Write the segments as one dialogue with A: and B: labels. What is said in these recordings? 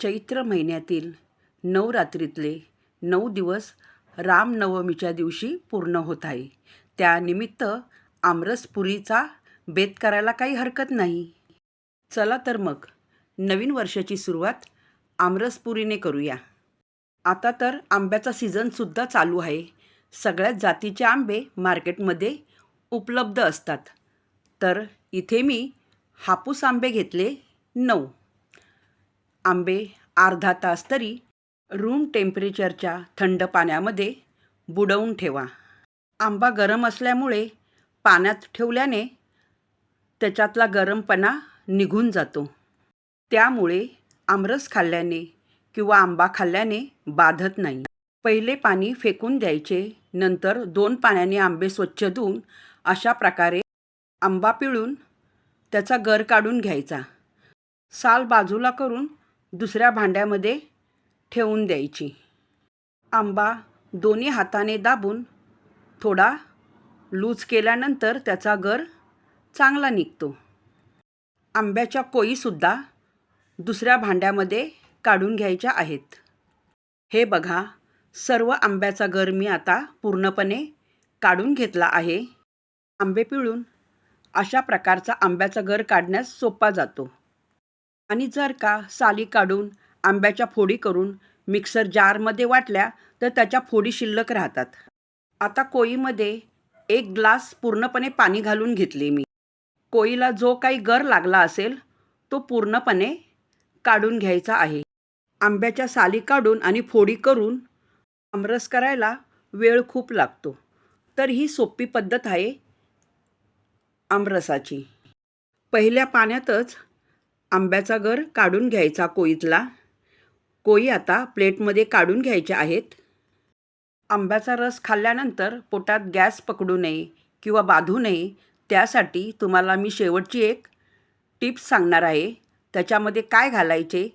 A: चैत्र महिन्यातील नवरात्रीतले नऊ दिवस रामनवमीच्या दिवशी पूर्ण होत आहे. त्यानिमित्त आमरसपुरीचा बेत करायला काही हरकत नाही. चला तर मग नवीन वर्षाची सुरुवात आमरसपुरीने करूया. आता तर आंब्याचा सीझनसुद्धा चालू आहे. सगळ्याच जातीचे आंबे मार्केटमध्ये उपलब्ध असतात. तर इथे मी हापूस आंबे घेतले नऊ. आंबे अर्धा तास तरी रूम टेम्परेचरच्या थंड पाण्यामध्ये बुडवून ठेवा. आंबा गरम असल्यामुळे पाण्यात ठेवल्याने त्याच्यातला गरमपणा निघून जातो. त्यामुळे आमरस खाल्ल्याने किंवा आंबा खाल्ल्याने बाधत नाही. पहिले पाणी फेकून द्यायचे नंतर दोन पाण्याने आंबे स्वच्छ धुवून अशा प्रकारे आंबा पिळून त्याचा गर काढून घ्यायचा. साल बाजूला करून दुसऱ्या भांड्यामध्ये ठेवून द्यायची. आंबा दोन्ही हाताने दाबून थोडा लूज केल्यानंतर त्याचा गर चांगला निघतो. आंब्याच्या कोईसुद्धा दुसऱ्या भांड्यामध्ये काढून घ्यायच्या आहेत. हे बघा सर्व आंब्याचा गर मी आता पूर्णपणे काढून घेतला आहे. आंबे पिळून अशा प्रकारचा आंब्याचा गर काढण्यास सोपा जातो. आणि जर का साली काढून आंब्याच्या फोडी करून मिक्सर जारमध्ये वाटल्या तर त्याच्या फोडी शिल्लक राहतात. आता कोळीमध्ये एक ग्लास पूर्णपणे पाणी घालून घेतले मी. कोळीला जो काही गर लागला असेल तो पूर्णपणे काढून घ्यायचा आहे. आंब्याच्या साली काढून आणि फोडी करून आमरस करायला वेळ खूप लागतो. तर ही सोपी पद्धत आहे आमरसाची. पहिल्या पाण्यातच आंब्याचा गर काढून घ्यायचा कोईतला. कोई आता प्लेटमध्ये काढून घ्यायच्या आहेत. आंब्याचा रस खाल्ल्यानंतर पोटात गॅस पकडू नये किंवा बाधू नये त्यासाठी तुम्हाला मी शेवटची एक टिप्स सांगणार आहे. त्याच्यामध्ये काय घालायचे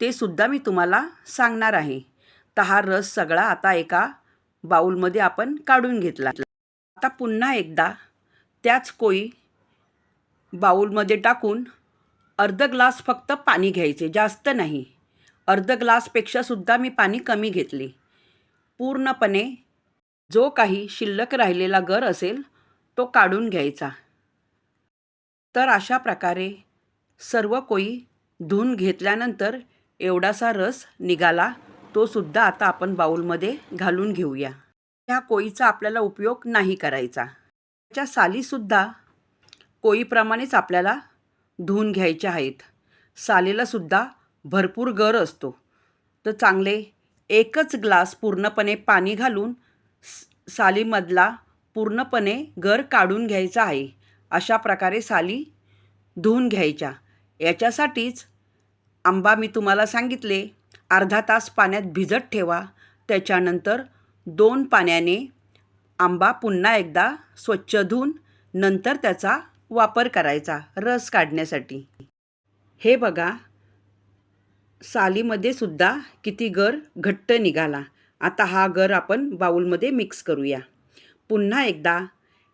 A: ते सुद्धा मी तुम्हाला सांगणार आहे. तर हा रस सगळा आता एका बाऊलमध्ये आपण काढून घेतला. आता पुन्हा एकदा त्याच कोई बाऊलमध्ये टाकून अर्ध ग्लास फक्त पाणी घ्यायचे जास्त नाही. अर्ध ग्लासपेक्षासुद्धा मी पाणी कमी घेतले. पूर्णपणे जो काही शिल्लक राहिलेला गर असेल तो काढून घ्यायचा. तर अशा प्रकारे सर्व कोई धुवून घेतल्यानंतर एवढासा रस निघाला तो सुद्धा आता आपण बाऊलमध्ये घालून घेऊया. ह्या कोईचा आपल्याला उपयोग नाही करायचा. त्याच्या सालीसुद्धा कोईप्रमाणेच आपल्याला धुवून घ्यायच्या आहेत. सालीलासुद्धा भरपूर गर असतो. तर चांगले एकच ग्लास पूर्णपणे पाणी घालून सालीमधला पूर्णपणे गर काढून घ्यायचा आहे. अशा प्रकारे साली धुवून घ्यायच्या. याच्यासाठीच आंबा मी तुम्हाला सांगितले अर्धा तास पाण्यात भिजत ठेवा. त्याच्यानंतर दोन पाण्याने आंबा पुन्हा एकदा स्वच्छ धुवून नंतर त्याचा वापर करायचा रस काढण्यासाठी. हे बघा सालीमध्ये सुद्धा किती गर घट्ट निघाला. आता हा गर आपण बाऊलमध्ये मिक्स करूया. पुन्हा एकदा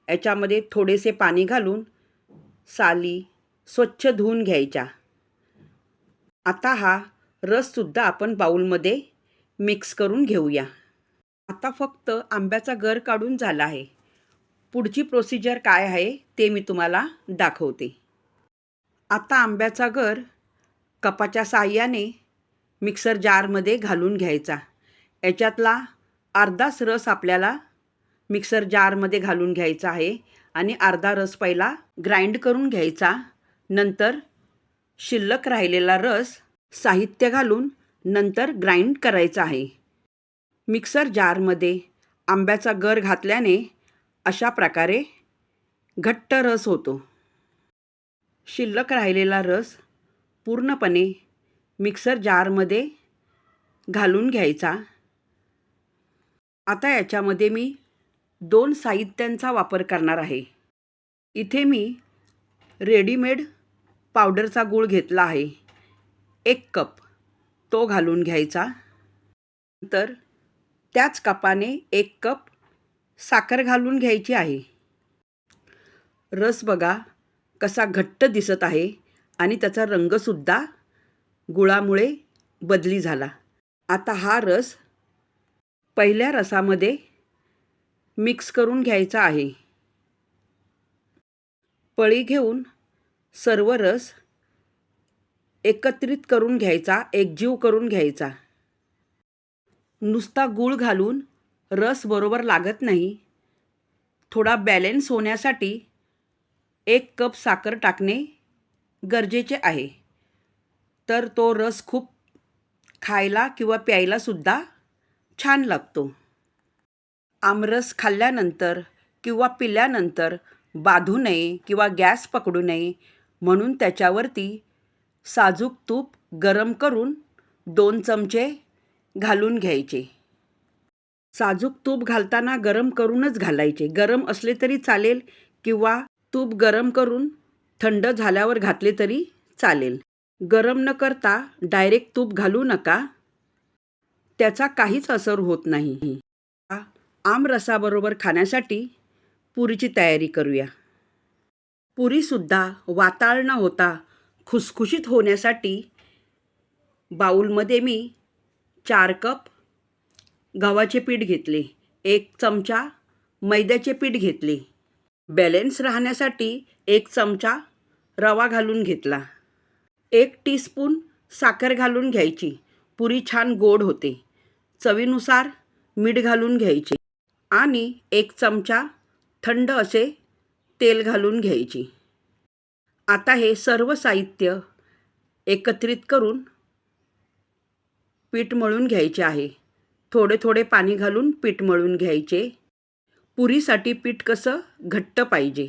A: याच्यामध्ये थोडेसे पाणी घालून साली स्वच्छ धुवून घ्यायच्या. आता हा रससुद्धा आपण बाऊलमध्ये मिक्स करून घेऊया. आता फक्त आंब्याचा गर काढून झाला आहे. पुढची प्रोसिजर काय आहे ते मी तुम्हाला दाखवते. आता आंब्याचा गर कपाच्या साहाय्याने मिक्सर जारमध्ये घालून घ्यायचा. याच्यातला अर्धाच रस आपल्याला मिक्सर जारमध्ये घालून घ्यायचा आहे आणि अर्धा रस पहिला ग्राइंड करून घ्यायचा. नंतर शिल्लक राहिलेला रस साहित्य घालून नंतर ग्राइंड करायचा आहे. मिक्सर जारमध्ये आंब्याचा गर घातल्याने अशा प्रकारे घट्ट रस होतो. शिल्लक राहिलेला रस पूर्णपणे मिक्सर जारमध्ये घालून घ्यायचा. आता याच्यामध्ये मी दोन साहित्यांचा वापर करणार आहे. इथे मी रेडीमेड पावडरचा गूळ घेतला आहे. एक कप तो घालून घ्यायचा. नंतर त्याच कपाने एक कप साखर घालून घ्यायची आहे. रस बघा कसा घट्ट दिसत आहे आणि त्याचा रंगसुद्धा गुळामुळे बदली झाला. आता हा रस पहिल्या रसामध्ये मिक्स करून घ्यायचा आहे. पळी घेऊन सर्व रस एकत्रित करून घ्यायचा एकजीव करून घ्यायचा. नुसता गूळ घालून रस बरोबर लागत नाही. थोडा बॅलेन्स होण्यासाठी एक कप साखर टाकणे गरजेचे आहे. तर तो रस खूप खायला किंवा प्यायलासुद्धा छान लागतो. आमरस खाल्ल्यानंतर किंवा पिल्यानंतर बाधू नये किंवा गॅस पकडू नये म्हणून त्याच्यावरती साजूक तूप गरम करून दोन चमचे घालून घ्यायचे. साजूक तूप घालताना गरम करूनच घालायचे. गरम असले तरी चालेल किंवा तूप गरम करून थंड झाल्यावर घातले तरी चालेल. गरम न करता डायरेक्ट तूप घालू नका. त्याचा काहीच असर होत नाही. आमरसाबरोबर खाण्यासाठी पुरीची तयारी करूया. पुरीसुद्धा वाताळ न होता खुसखुशीत होण्यासाठी बाऊलमध्ये मी चार कप गव्हाचे पीठ घेतले. एक चमचा मैद्याचे पीठ घेतले. बॅलेन्स राहण्यासाठी एक चमचा रवा घालून घेतला. एक टीस्पून साखर घालून घ्यायची. पुरी छान गोड होते. चवीनुसार मीठ घालून घ्यायचे. आणि एक चमचा थंड असे तेल घालून घ्यायची. आता हे सर्व साहित्य एकत्रित करून पीठ मळून घ्यायचे आहे. थोडे थोडे पाणी घालून पीठ मळून घ्यायचे. पुरीसाठी पीठ कसं? घट्ट पाहिजे.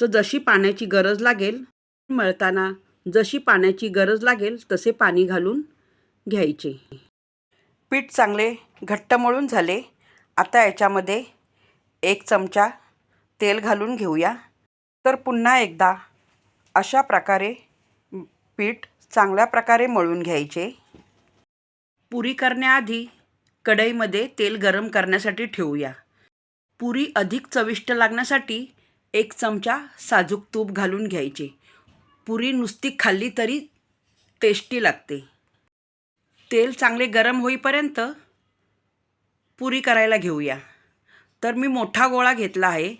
A: तर जशी पाण्याची गरज लागेल मळताना जशी पाण्याची गरज लागेल तसे पाणी घालून घ्यायचे. पीठ चांगले घट्ट मळून झाले. आता याच्यामध्ये एक चमचा तेल घालून घेऊया. तर पुन्हा एकदा अशा प्रकारे पीठ चांगल्या प्रकारे मळून घ्यायचे. पुरी करण्याआधी कढईमध्ये तेल गरम करण्यासाठी ठेवूया. पुरी अधिक चविष्ट लागण्यासाठी एक चमचा साजूक तूप घालून घ्यायचे. पुरी नुसती खाल्ली तरी टेस्टी लागते. तेल चांगले गरम होईपर्यंत पुरी करायला घेऊया. तर मी मोठा गोळा घेतला आहे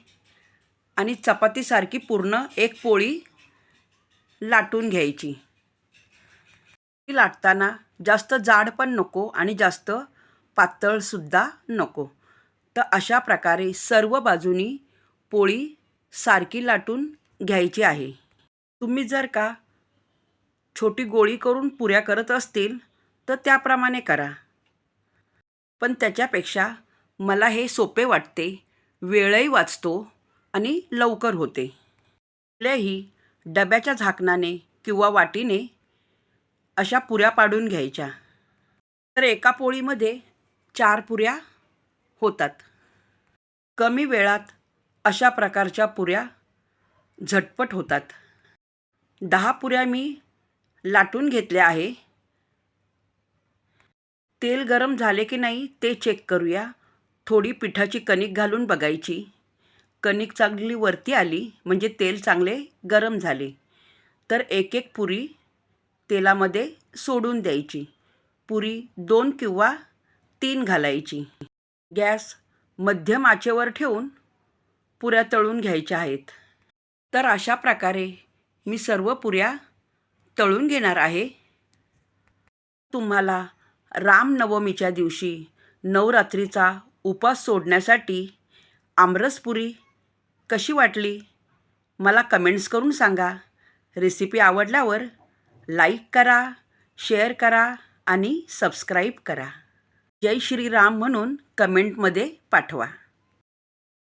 A: आणि चपातीसारखी पूर्ण एक पोळी लाटून घ्यायची. लाटताना जास्त जाड पण नको आणि जास्त पातळसुद्धा नको. तर अशा प्रकारे सर्व बाजूनी पोळी सारखी लाटून घ्यायची आहे. तुम्ही जर का छोटी गोळी करून पुऱ्या करत असतील तर त्याप्रमाणे करा. पण त्याच्यापेक्षा मला हे सोपे वाटते. वेळही वाचतो आणि लवकर होते. कुठल्याही डब्याच्या झाकणाने किंवा वाटीने अशा पुऱ्या पाडून घ्यायच्या. तर एका पोळीमध्ये चार पुऱ्या होतात. कमी वेळात अशा प्रकारच्या पुऱ्या झटपट होतात. दहा पुऱ्या मी लाटून घेतल्या आहे. तेल गरम झाले की नाही ते चेक करूया. थोडी पिठाची कणिक घालून बघायची. कणिक चांगली वरती आली म्हणजे तेल चांगले गरम झाले. तर एक एक पुरी तेलामध्ये सोडून द्यायची. पुरी दोन किंवा तीन घालायची. गॅस मध्यम आचेवर ठेवून पुऱ्या तळून घ्यायच्या आहेत. तर अशा प्रकारे मी सर्व पुऱ्या तळून घेणार आहे. तुम्हाला रामनवमीच्या दिवशी नवरात्रीचा उपास सोडण्यासाठी आमरसपुरी कशी वाटली मला कमेंट्स करून सांगा. रेसिपी आवडल्यावर लाईक करा शेअर करा आणि सबस्क्राईब करा. जय श्रीराम म्हणून कमेंटमध्ये पाठवा.